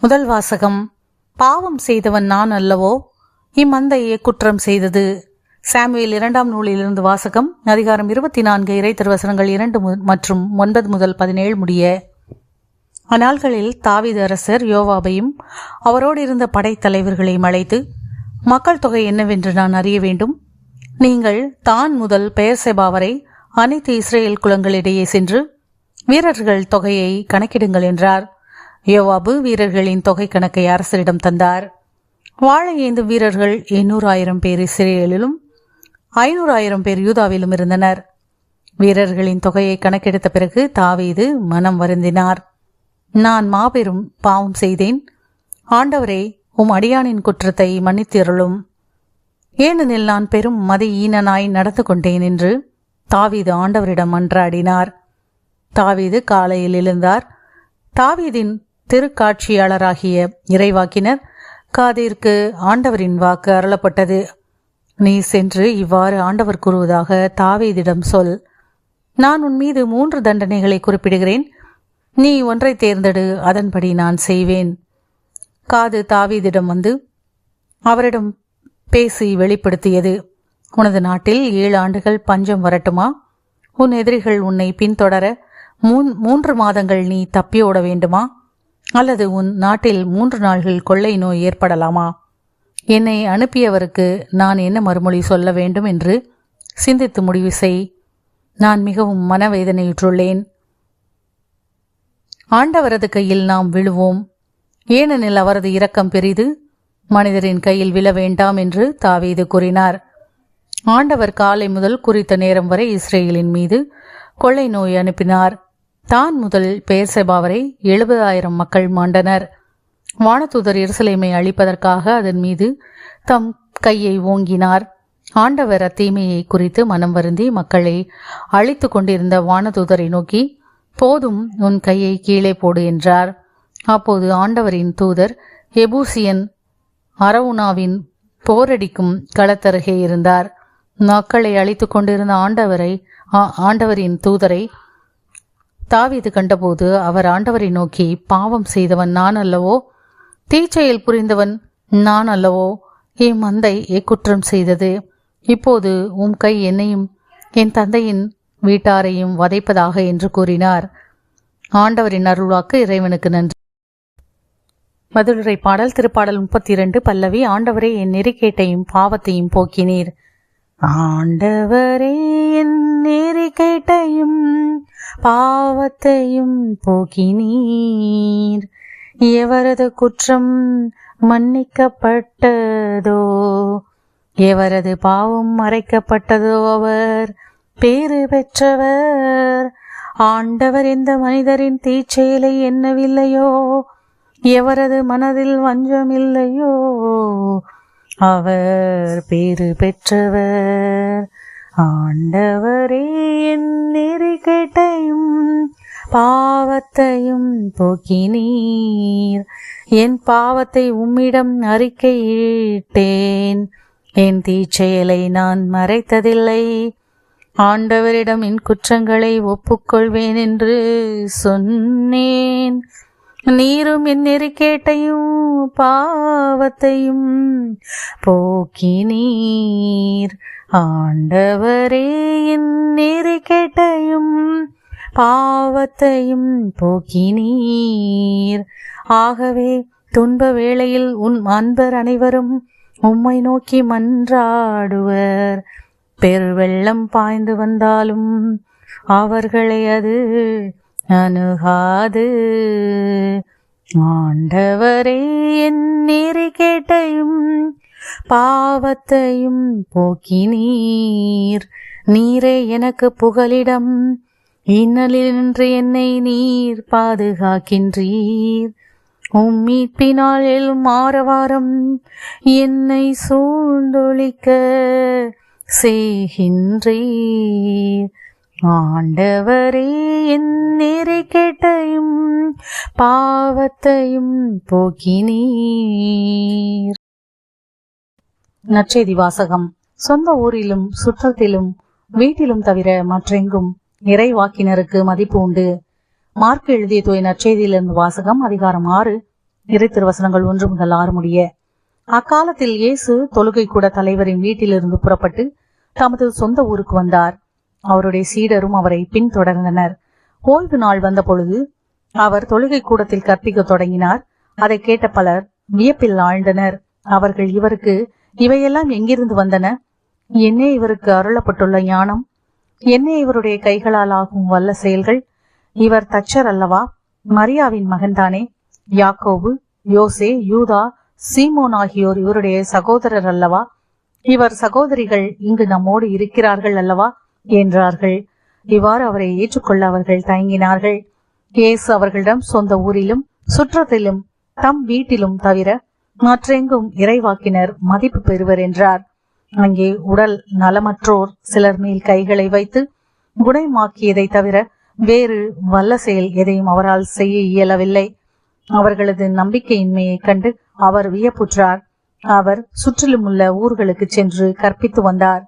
முதல் வாசகம் பாவம் செய்தவன் நான் அல்லவோ? இம்மந்தையே குற்றம் செய்தது. சாமுவேல் இரண்டாம் நூலிலிருந்து வாசகம் அதிகாரம் இருபத்தி நான்கு இறை திருவசனங்கள் இரண்டு மு- மற்றும் ஒன்பது முதல் பதினேழு முடிய. அந்நாள்களில் தாவீது அரசர் யோவாபையும் அவரோடு இருந்த படைத்தலைவர்களையும் அழைத்து மக்கள் தொகை என்னவென்று நான் அறிய வேண்டும்? நீங்கள் தான் முதல் பெயர்செபா வரை அனைத்து இஸ்ரேல் குலங்களிடையே சென்று வீரர்கள் தொகையை கணக்கிடுங்கள் என்றார். யோவாபு வீரர்களின் தொகை கணக்கை அரசரிடம் தந்தார். வாழை ஏந்து வீரர்கள் எண்ணூறாயிரம் பேர் இஸ்ரேலிலும் ஐநூறாயிரம் பேர் யூதாவிலும் இருந்தனர். வீரர்களின் தொகையை கணக்கெடுத்த பிறகு தாவீது மனம் வருந்தினார். நான் மாபெரும் பாவம் செய்தேன். ஆண்டவரே உம் அடியானின் குற்றத்தை மன்னித்திருளும் ஏனெனில் நான் பெரும் மத ஈனனாய் நடந்து கொண்டேன் என்று தாவீது ஆண்டவரிடம் மன்றாடினார். தாவீது காலையில் எழுந்தார். தாவீதின் திருக்காட்சியாளராகிய இறைவாக்கினர் காதிற்கு ஆண்டவரின் வாக்கு அருளப்பட்டது. நீ சென்று இவ்வாறு ஆண்டவர் கூறுவதாக தாவீதிடம் சொல். நான் உன் மீது மூன்று தண்டனைகளை குறிப்பிடுகிறேன். நீ ஒன்றை தேர்ந்தெடு அதன்படி நான் செய்வேன். காது தாவீதிடம் வந்து அவரிடம் பேசி வெளிப்படுத்தியது. உனது நாட்டில் ஏழு ஆண்டுகள் பஞ்சம் வரட்டுமா? உன் எதிரிகள் உன்னை பின்தொடர மூன் மூன்று மாதங்கள் நீ தப்பியோட வேண்டுமா? அல்லது உன் நாட்டில் மூன்று நாள்கள் கொள்ளை நோய் ஏற்படலாமா? என்னை அனுப்பியவருக்கு நான் என்ன மறுமொழி சொல்ல வேண்டும் என்று சிந்தித்து முடிவு செய். நான் மிகவும் மனவேதனையுற்றுள்ளேன். ஆண்டவரது கையில் நாம் விழுவோம். ஏனெனில் அவரது இரக்கம் பெரிது. மனிதரின் கையில் விழ வேண்டாம் என்று தாவீது கூறினார். ஆண்டவர் காலை முதல் குறித்த நேரம் வரை இஸ்ரேலின் மீது கொள்ளை நோய் அனுப்பினார். தான் முதல் பெயர்செபா செபாவரை எழுபதாயிரம் மக்கள் மாண்டனர். வானதூதர் எருசலேமை அழிப்பதற்காக அதன் மீது தம் கையை ஓங்கினார். ஆண்டவர் அத்தீமையை குறித்து மனம் வருந்தி மக்களை அழித்து கொண்டிருந்த வானதூதரை நோக்கி போதும் உன் கையை கீழே போடு என்றார். அப்போது ஆண்டவரின் தூதர் எபூசியன் அரவுனாவின் போரடிக்கும் களத்தருகே இருந்தார். மக்களை அழித்துக் கொண்டிருந்த ஆண்டவரை ஆ- ஆண்டவரின் தூதரை தாவீது கண்டபோது அவர் ஆண்டவரை நோக்கி பாவம் செய்தவன் நான் அல்லவோ? தீச்செயல் புரிந்தவன் நான் அல்லவோ? என் மந்தை எக்குற்றம் செய்தது? இப்போது உம் கை என்னையும் என் தந்தையின் வீட்டாரையும் வதைப்பதாக என்று கூறினார். ஆண்டவரின் அருள்வாக்கு இறைவனுக்கு நன்றி. மதுரை பாடல் திருப்பாடல் முப்பத்தி இரண்டு பல்லவி ஆண்டவரே என் நெறிக்கேட்டையும் பாவத்தையும் போக்கினீர். ஆண்டவரே பாவத்தையும் போக்கினீர். எவரது குற்றம் மன்னிக்கப்பட்டதோ எவரது பாவம் மறைக்கப்பட்டதோ அவர் பேறு பெற்றவர். ஆண்டவர் இந்த மனிதரின் தீச்செயலை எண்ணவில்லையோ எவரது மனதில் வஞ்சம் இல்லையோ அவர் பேறு பெற்றவர். ஆண்டவரே என் நெறிக்கேட்டையும் பாவத்தையும் போக்கினீர். என் பாவத்தை உம்மிடம் அறிக்கையிட்டேன். என் தீச்செயலை நான் மறைத்ததில்லை. ஆண்டவரிடம் என் குற்றங்களை ஒப்புக்கொள்வேன் என்று சொன்னேன். நீரும் என் நெறிக்கேட்டையும் பாவத்தையும் போக்கினீர் ஆண்டவரே என் நெறிக்கேட்டையும் பாவத்தையும் போக்கினீர் ஆகவே துன்ப வேளையில் உன் அன்பர் அனைவரும் உம்மை நோக்கி மன்றாடுவர். பெருவெள்ளம் பாய்ந்து வந்தாலும் அவர்களை அது அணுகாது. ஆண்டவரே என் நெறி கேட்டையும் பாவத்தையும் போக்கினீர். நீரே எனக்கு புகலிடம். இன்னலின்று என்னை நீர் பாதுகாக்கின்றீர். உம் மீட்பினால் எழும் ஆரவாரம் என்னை சூழ்ந்தொழிக்க செய்கின்றீர். ஆண்டவரே என் நெறி கேட்டையும் பாவத்தையும் போக்கினீர். நற்செய்தி வாசகம். சொந்த ஊரிலும் சுற்றத்திலும் வீட்டிலும் தவிர மற்றெங்கும் நிறைவாக்கினருக்கு மதிப்பு உண்டு. மார்க் எழுதிய தூய் நற்செய்தியிலிருந்து வாசகம் அதிகாரம் ஆறு. இறை திருவசனங்கள் ஒன்று முதல் ஆறு முடிய. அக்காலத்தில் இயேசு தொழுகை கூட தலைவரின் வீட்டிலிருந்து புறப்பட்டு தமது சொந்த ஊருக்கு வந்தார். அவருடைய சீடரும் அவரை பின்தொடர்ந்தனர். ஓய்வு நாள் வந்த பொழுது அவர் தொழுகை கூடத்தில் கற்பிக்க தொடங்கினார். அதை கேட்ட பலர் வியப்பில் ஆழ்ந்தனர். அவர்கள் இவருக்கு இவையெல்லாம் எங்கிருந்து வந்தன? என்னே இவருக்கு அருளப்பட்டுள்ள ஞானம்? என்னே இவருடைய கைகளால் ஆகும் வல்ல செயல்கள்? இவர் தச்சர் அல்லவா? மரியாவின் மகன்தானே. யாக்கோபு யோசே யூதா சீமோன் ஆகியோர் இவருடைய சகோதரர் அல்லவா? இவர் சகோதரிகள் இங்கு நம்மோடு இருக்கிறார்கள் அல்லவா? என்றார்கள். இவ்வாறு அவரை ஏற்றுக்கொள்ள அவர்கள் தயங்கினார்கள். இயேசு அவர்களிடம் சொந்த ஊரிலும் சுற்றத்திலும் தம் வீட்டிலும் தவிர மற்றெங்கும் இறைவாக்கினர் மதிப்பு பெறுவர் என்றார். அங்கே உடல் நலமற்றோர் சிலர் மேல் கைகளை வைத்து குணமாக்கியதை தவிர வேறு வல்ல செயல் எதையும் அவரால் செய்ய இயலவில்லை. அவர்களது நம்பிக்கையின்மையைக் கண்டு அவர் வியப்புற்றார். அவர் சுற்றிலும் உள்ள ஊர்களுக்கு சென்று கற்பித்து வந்தார்.